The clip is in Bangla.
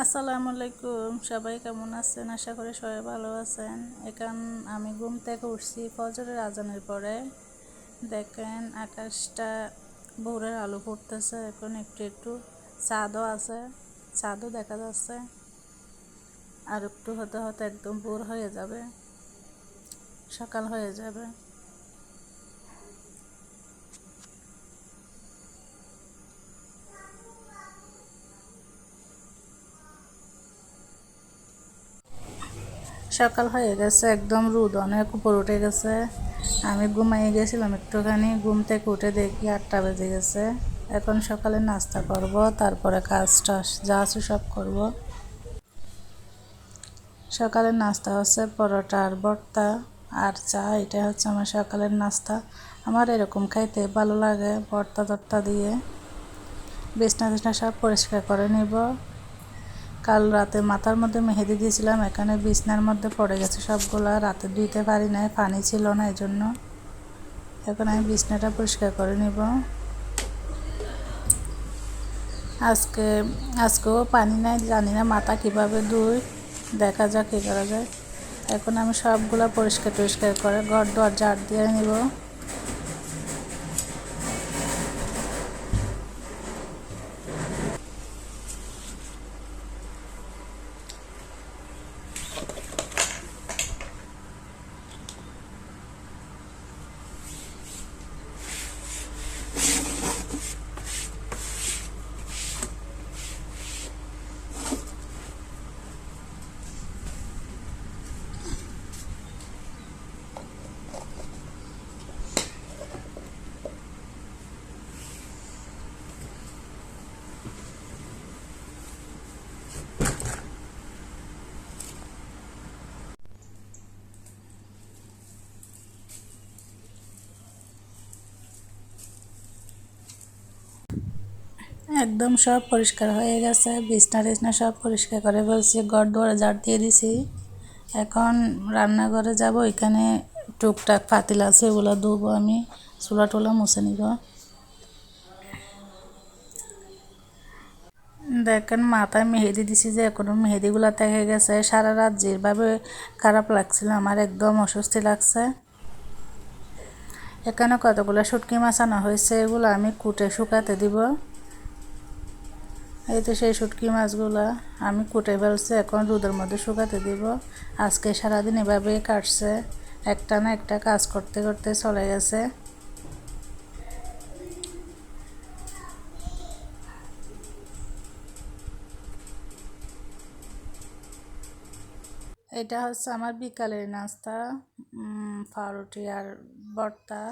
আসসালামু আলাইকুম। সবাই কেমন আছেন? আশা করি সবাই ভালো আছেন। এখান আমি ঘুম থেকে উঠছি ফজরের আজানের পরে। দেখেন আকাশটা ভোরের আলো পড়তেছে এখন একটু একটু চাঁদও আছে, চাঁদও দেখা যাচ্ছে। আর একটু হতে হতে একদম ভোর হয়ে যাবে, সকাল হয়ে যাবে। সকাল হয়ে গেছে, একদম রোদ অনেক উপর উঠে গেছে। আমি ঘুমাই গেছিলাম একটুখানি, ঘুম থেকে উঠে দেখি আটটা বেজে গেছে। এখন সকালে নাস্তা করব, তারপরে কাজ টাজ যা আছে সব করব। সকালের নাস্তা হচ্ছে পরোটা আর ভর্তা, আর চা এটা হচ্ছে আমার সকালের নাস্তা। আমার এরকম খাইতে ভালো লাগে ভর্তা টর্তা দিয়ে। বিছনা টিছনা সব পরিষ্কার করে নিব। কাল রাতে মাথার মধ্যে মেহেদি দিয়েছিলাম, এখানে বিছনার মধ্যে পড়ে গেছে সবগুলা। রাতে ধুইতে পারি নাই, পানি ছিল না এই জন্য এখন আমি বিছনাটা পরিষ্কার করে নিব। আজকে, আজকেও পানি নাই, জানি না মাথা কীভাবে ধুই। দেখা যাক, কী করা যায়। এখন আমি সবগুলো পরিষ্কার টরিষ্কার করে ঘর দরজা দিয়ে নিব। একদম সব পরিষ্কার হয়ে গেছে, বিছনা টিছনা সব পরিষ্কার করে ফেলছি, ঘর দুয়ারে ঝাড় দিয়ে দিছি। এখন রান্নাঘরে যাব, এখানে টুকটাক পাতিল আছে ওগুলো ধুবো আমি, চুলা টুলা মুছে নিব। দেখেন, মাথায় মেহেদি দিছি যে, এখনও মেহেদিগুলো থেকে গেছে। সারা রাত যেভাবে খারাপ লাগছিল, আমার একদম অস্বস্তি লাগছে। এখানে কতগুলো শুটকি মাছ আনা হয়েছে, এগুলো আমি কুটে শুকাতে দিব। এই তো সেই শুটকি মাছগুলো আমি কুটে ফেলছি, এখন রোদের মধ্যে শুকাতে দিব। আজকে সারাদিন এভাবেই কাটছে, একটা না একটা কাজ করতে করতে চলে গেছে। এটা হচ্ছে আমার বিকালের নাস্তা পাউরুটি আর ভর্তা।